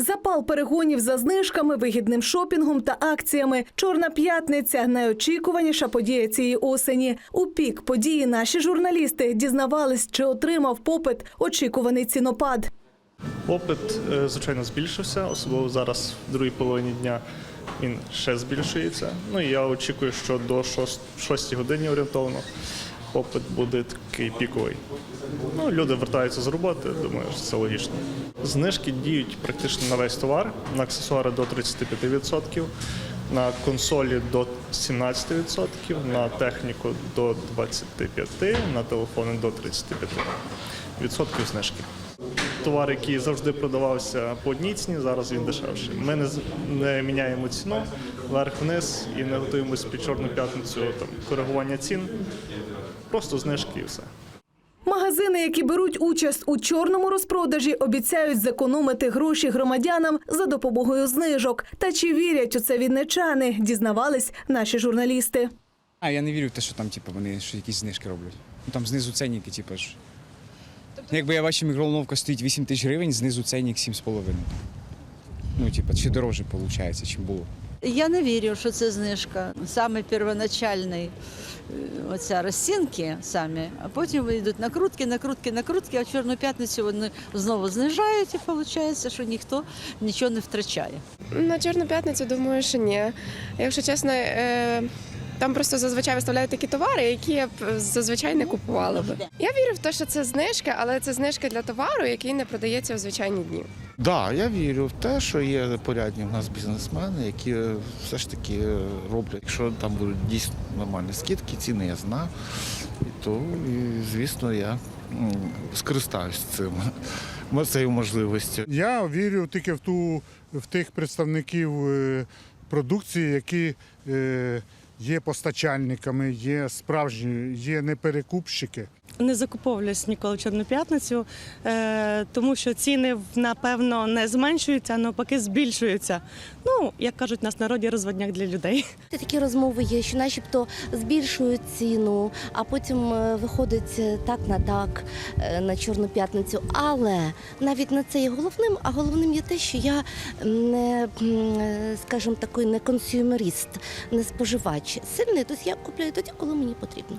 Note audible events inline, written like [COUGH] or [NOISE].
Запал перегонів за знижками, вигідним шопінгом та акціями. Чорна п'ятниця найочікуваніша подія цієї осені. У пік події наші журналісти дізнавались, чи отримав попит очікуваний цінопад. Попит, е, звичайно, збільшився, особливо зараз в другій половині дня він ще збільшується. Ну і я очікую, що до 6 годині орієнтовно попит буде такий піковий. Ну, люди вертаються з роботи, думаю, що це логічно. Знижки діють практично на весь товар, на аксесуари до 35%, на консолі до 17%, на техніку до 25%, на телефони до 35% знижки. Товар, який завжди продавався по одній ціні, зараз він дешевший. Ми не, не міняємо ціну вверх-вниз і не готуємося під чорну п'ятницю там, коригування цін. Просто знижки і все. Магазини, які беруть участь у чорному розпродажі, обіцяють зекономити гроші громадянам за допомогою знижок. Та чи вірять у це вінничани, дізнавались наші журналісти. А я не вірю в те, що там, типу, вони що якісь знижки роблять. Ну там знизу ценники, типу ж. Якби я бачив, мікроволновка стоїть 8 тисяч гривень, знизу ценник 7,5. Ну, типу, ще дороже виходить, чим було. Я не вірю, що це знижка. Саме первоначальний е, оця розцінки самі, а потім йдуть накрутки, накрутки, накрутки, а в Чорну п'ятницю вони знову знижають і виходить, що ніхто нічого не втрачає. На Чорну п'ятницю думаю, що ні. Якщо чесно, е, там просто зазвичай виставляють такі товари, які я б зазвичай не купувала би. Я вірю в те, що це знижка, але це знижка для товару, який не продається в звичайні дні. Да, я вірю в те, що є порядні в нас бізнесмени, які е, все ж таки е, роблять. Якщо там будуть дійсно нормальні скидки, ціни я знаю, і то, і, звісно, я м, скористаюсь цим [LAUGHS] цією можливістю. Я вірю тільки в ту в тих представників е, продукції, які е, є постачальниками, є справжні, є не перекупщики. Не закуповуюсь ніколи в Чорну п'ятницю, е, тому що ціни напевно не зменшуються, а навпаки збільшуються. Ну, як кажуть, нас народі розводняк для людей. Такі розмови є, що начебто збільшують ціну, а потім е, виходить е, так на так на Чорну п'ятницю. Але навіть не це є головним, а головним є те, що я не, скажімо, такий не консюмерист, не споживач сильний, то я купляю тоді, коли мені потрібно.